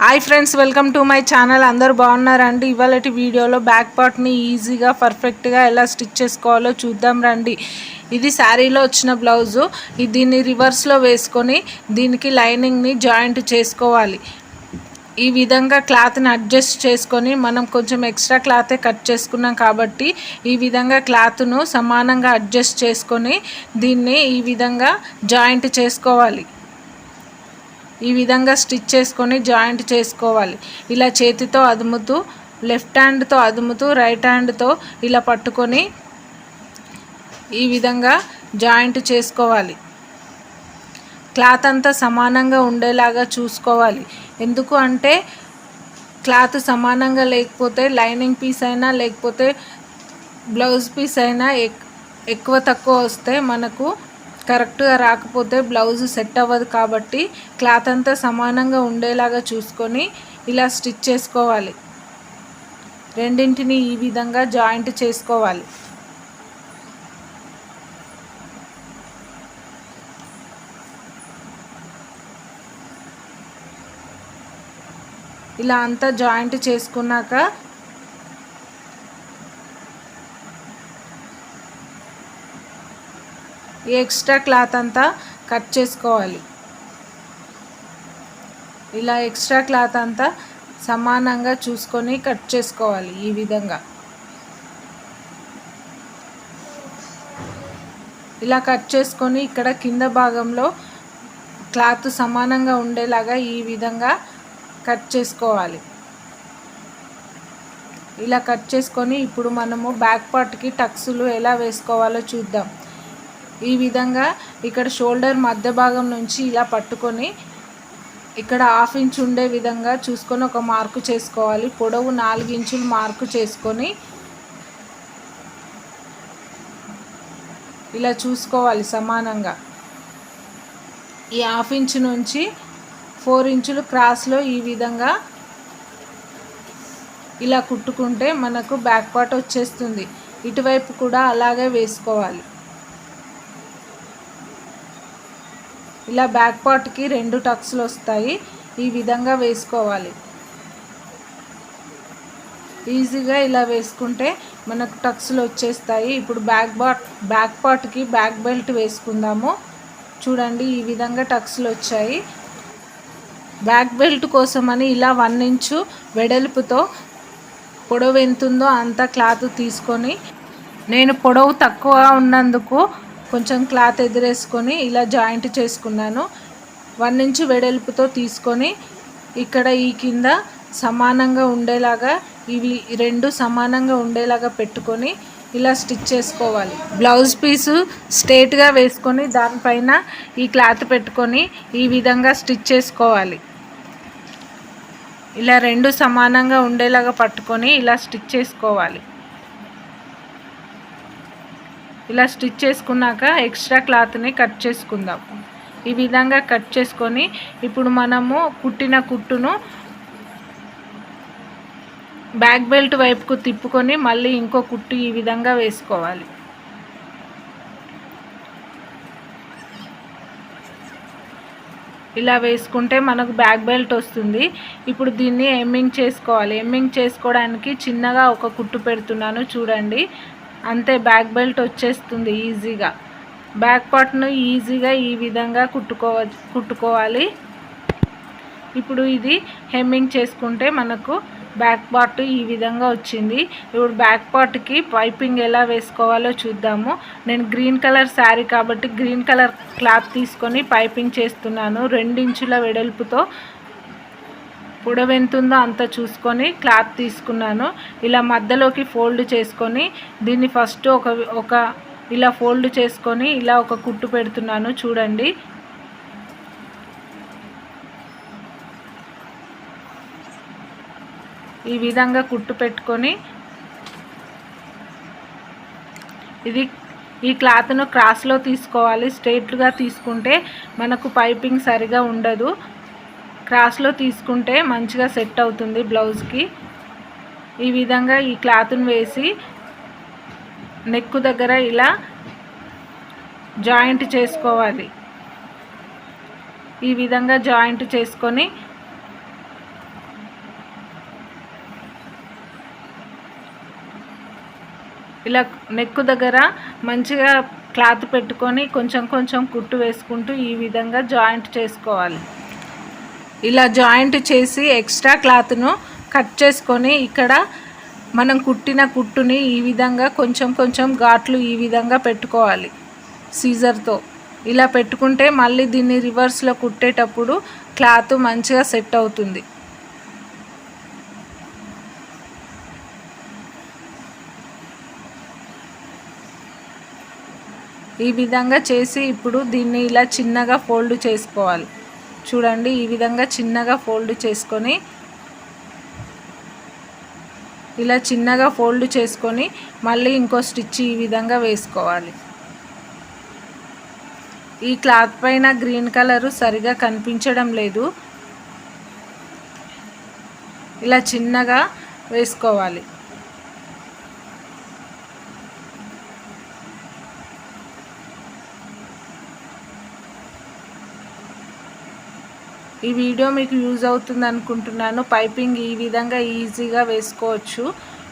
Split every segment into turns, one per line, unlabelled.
Hi friends welcome to my channel అందరూ బాగున్నారండి? ఇవాళటి వీడియోలో బ్యాక్ పార్ట్ని ఈజీగా పర్ఫెక్ట్గా ఎలా స్టిచ్ చేసుకోవాలో చూద్దాం రండి. ఇది శారీలో వచ్చిన బ్లౌజు దీన్ని రివర్స్లో వేసుకొని దీనికి లైనింగ్ని జాయింట్ చేసుకోవాలి. ఈ విధంగా క్లాత్ని అడ్జస్ట్ చేసుకొని మనం కొంచెం ఎక్స్ట్రా క్లాతే కట్ చేసుకున్నాం కాబట్టి ఈ విధంగా క్లాత్ను సమానంగా అడ్జస్ట్ చేసుకొని దీన్ని ఈ విధంగా జాయింట్ చేసుకోవాలి. ఈ విధంగా స్టిచ్ చేసుకొని జాయింట్ చేసుకోవాలి. ఇలా చేతితో అదుముతూ లెఫ్ట్ హ్యాండ్తో అదుముతూ రైట్ హ్యాండ్తో ఇలా పట్టుకొని ఈ విధంగా జాయింట్ చేసుకోవాలి. క్లాత్ అంతా సమానంగా ఉండేలాగా చూసుకోవాలి. ఎందుకు అంటే క్లాత్ సమానంగా లేకపోతే లైనింగ్ పీస్ అయినా లేకపోతే బ్లౌజ్ పీస్ అయినా ఎక్కువ తక్కువ వస్తే మనకు కరెక్ట్గా రాకపోతే బ్లౌజ్ సెట్ అవ్వదు కాబట్టి క్లాత్ అంతా సమానంగా ఉండేలాగా చూసుకొని ఇలా స్టిచ్ చేసుకోవాలి. రెండింటిని ఈ విధంగా జాయింట్ చేసుకోవాలి. ఇలా అంతా జాయింట్ చేసుకున్నాక ఈ ఎక్స్ట్రా క్లాత్ అంతా కట్ చేసుకోవాలి. ఇలా ఎక్స్ట్రా క్లాత్ అంతా సమానంగా చూసుకొని కట్ చేసుకోవాలి ఈ విధంగా. ఇలా కట్ చేసుకొని ఇక్కడ కింద భాగంలో క్లాత్ సమానంగా ఉండేలాగా ఈ విధంగా కట్ చేసుకోవాలి. ఇలా కట్ చేసుకొని ఇప్పుడు మనము బ్యాక్ పార్ట్కి టక్స్లు ఎలా వేసుకోవాలో చూద్దాం. ఈ విధంగా ఇక్కడ షోల్డర్ మధ్య భాగం నుంచి ఇలా పట్టుకొని ఇక్కడ హాఫ్ ఇంచ్ ఉండే విధంగా చూసుకొని ఒక మార్కు చేసుకోవాలి. పొడవు నాలుగు ఇంచులు మార్కు చేసుకొని ఇలా చూసుకోవాలి సమానంగా. ఈ హాఫ్ ఇంచ్ నుంచి ఫోర్ ఇంచులు క్రాస్లో ఈ విధంగా ఇలా కుట్టుకుంటే మనకు బ్యాక్ పార్ట్ వచ్చేస్తుంది. ఇటువైపు కూడా అలాగే వేసుకోవాలి. ఇలా బ్యాక్ పార్ట్కి రెండు టక్స్లు వస్తాయి. ఈ విధంగా వేసుకోవాలి. ఈజీగా ఇలా వేసుకుంటే మనకు టక్స్లు వచ్చేస్తాయి. ఇప్పుడు బ్యాక్ బాట్ బ్యాక్ పార్ట్కి బ్యాక్ బెల్ట్ వేసుకుందాము. చూడండి ఈ విధంగా టక్స్లు వచ్చాయి. బ్యాక్ బెల్ట్ కోసమని ఇలా వన్ ఇంచు వెడల్పుతో పొడవు ఎంతుందో అంత క్లాత్ తీసుకొని నేను పొడవు తక్కువగా ఉన్నందుకు కొంచెం క్లాత్ ఎదురేసుకొని ఇలా జాయింట్ చేసుకున్నాను. వన్ ఇంచ్ వెడల్పుతో తీసుకొని ఇక్కడ ఈ కింద సమానంగా ఉండేలాగా ఇవి రెండు సమానంగా ఉండేలాగా పెట్టుకొని ఇలా స్టిచ్ చేసుకోవాలి. బ్లౌజ్ పీసు స్ట్రేట్గా వేసుకొని దానిపైన ఈ క్లాత్ పెట్టుకొని ఈ విధంగా స్టిచ్ చేసుకోవాలి. ఇలా రెండు సమానంగా ఉండేలాగా పట్టుకొని ఇలా స్టిచ్ చేసుకోవాలి. ఇలా స్టిచ్ చేసుకున్నాక ఎక్స్ట్రా క్లాత్ని కట్ చేసుకుందాం. ఈ విధంగా కట్ చేసుకొని ఇప్పుడు మనము కుట్టిన కుట్టును బ్యాక్ బెల్ట్ వైపుకు తిప్పుకొని మళ్ళీ ఇంకో కుట్టు ఈ విధంగా వేసుకోవాలి. ఇలా వేసుకుంటే మనకు బ్యాక్ బెల్ట్ వస్తుంది. ఇప్పుడు దీన్ని ఎమ్మింగ్ చేసుకోవాలి. ఎమ్మింగ్ చేసుకోవడానికి చిన్నగా ఒక కుట్టు పెడుతున్నాను. చూడండి. అంతే బ్యాక్ బెల్ట్ వచ్చేస్తుంది ఈజీగా. బ్యాక్ పార్ట్ను ఈజీగా ఈ విధంగా కుట్టుకోవ కుట్టుకోవాలి. ఇప్పుడు ఇది హెమ్మింగ్ చేసుకుంటే మనకు బ్యాక్ పార్ట్ ఈ విధంగా వచ్చింది. ఇప్పుడు బ్యాక్ పార్ట్కి పైపింగ్ ఎలా వేసుకోవాలో చూద్దాము. నేను గ్రీన్ కలర్ శారీ కాబట్టి గ్రీన్ కలర్ క్లాత్ తీసుకొని పైపింగ్ చేస్తున్నాను. రెండించుల వెడల్పుతో పొడవెంతుందో అంత చూసుకొని క్లాత్ తీసుకున్నాను. ఇలా మధ్యలోకి ఫోల్డ్ చేసుకొని దీన్ని ఫస్ట్ ఒక ఒక ఇలా ఫోల్డ్ చేసుకొని ఇలా ఒక కుట్టు పెడుతున్నాను చూడండి. ఈ విధంగా కుట్టు పెట్టుకొని ఇది ఈ క్లాత్ను క్రాస్లో తీసుకోవాలి. స్ట్రేట్గా తీసుకుంటే మనకు పైపింగ్ సరిగా ఉండదు. క్రాస్లో తీసుకుంటే మంచిగా సెట్ అవుతుంది బ్లౌజ్కి ఈ విధంగా ఈ క్లాత్ను వేసి నెక్ దగ్గర ఇలా జాయింట్ చేసుకోవాలి. ఈ విధంగా జాయింట్ చేసుకొని ఇలా నెక్ దగ్గర మంచిగా క్లాత్ పెట్టుకొని కొంచెం కొంచెం కుట్టు వేసుకుంటూ ఈ విధంగా జాయింట్ చేసుకోవాలి. ఇలా జాయింట్ చేసి ఎక్స్ట్రా క్లాత్ను కట్ చేసుకొని ఇక్కడ మనం కుట్టిన కుట్టుని ఈ విధంగా కొంచెం కొంచెం ఘాట్లు ఈ విధంగా పెట్టుకోవాలి సీజర్తో. ఇలా పెట్టుకుంటే మళ్ళీ దీన్ని రివర్స్లో కుట్టేటప్పుడు క్లాత్ మంచిగా సెట్ అవుతుంది. ఈ విధంగా చేసి ఇప్పుడు దీన్ని ఇలా చిన్నగా ఫోల్డ్ చేసుకోవాలి. చూడండి ఈ విధంగా చిన్నగా ఫోల్డ్ చేసుకొని ఇలా చిన్నగా ఫోల్డ్ చేసుకొని మళ్ళీ ఇంకో స్టిచ్ ఈ విధంగా వేసుకోవాలి. ఈ క్లాత్ పైన గ్రీన్ కలరు సరిగా కనిపించడం లేదు. ఇలా చిన్నగా వేసుకోవాలి. ఈ వీడియో మీకు యూజ్ అవుతుంది అనుకుంటున్నాను. పైపింగ్ ఈ విధంగా ఈజీగా వేసుకోవచ్చు.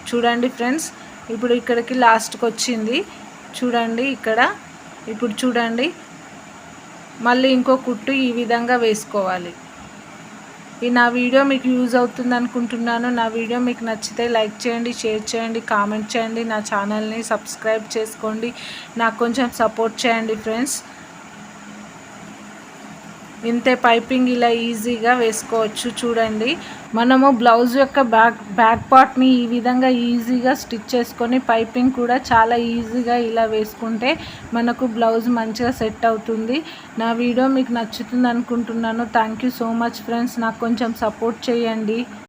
చూడండి ఫ్రెండ్స్ ఇప్పుడు ఇక్కడికి లాస్ట్కి వచ్చింది. చూడండి ఇక్కడ ఇప్పుడు చూడండి. మళ్ళీ ఇంకో కుట్టు ఈ విధంగా వేసుకోవాలి. ఈ నా వీడియో మీకు యూజ్ అవుతుంది అనుకుంటున్నాను. నా వీడియో మీకు నచ్చితే లైక్ చేయండి షేర్ చేయండి కామెంట్ చేయండి. నా ఛానల్ని సబ్స్క్రైబ్ చేసుకోండి. నాకు కొంచెం సపోర్ట్ చేయండి ఫ్రెండ్స్. ఇంతే పైపింగ్ ఇలా ఈజీగా వేసుకోవచ్చు చూడండి. మనము బ్లౌజ్ యొక్క బ్యాక్ బ్యాక్ పార్ట్ని ఈ విధంగా ఈజీగా స్టిచ్ చేసుకొని పైపింగ్ కూడా చాలా ఈజీగా ఇలా వేసుకుంటే మనకు బ్లౌజ్ మంచిగా సెట్ అవుతుంది. నా వీడియో మీకు నచ్చుతుంది అనుకుంటున్నాను. Thank you so much friends నాకు కొంచెం సపోర్ట్ చేయండి.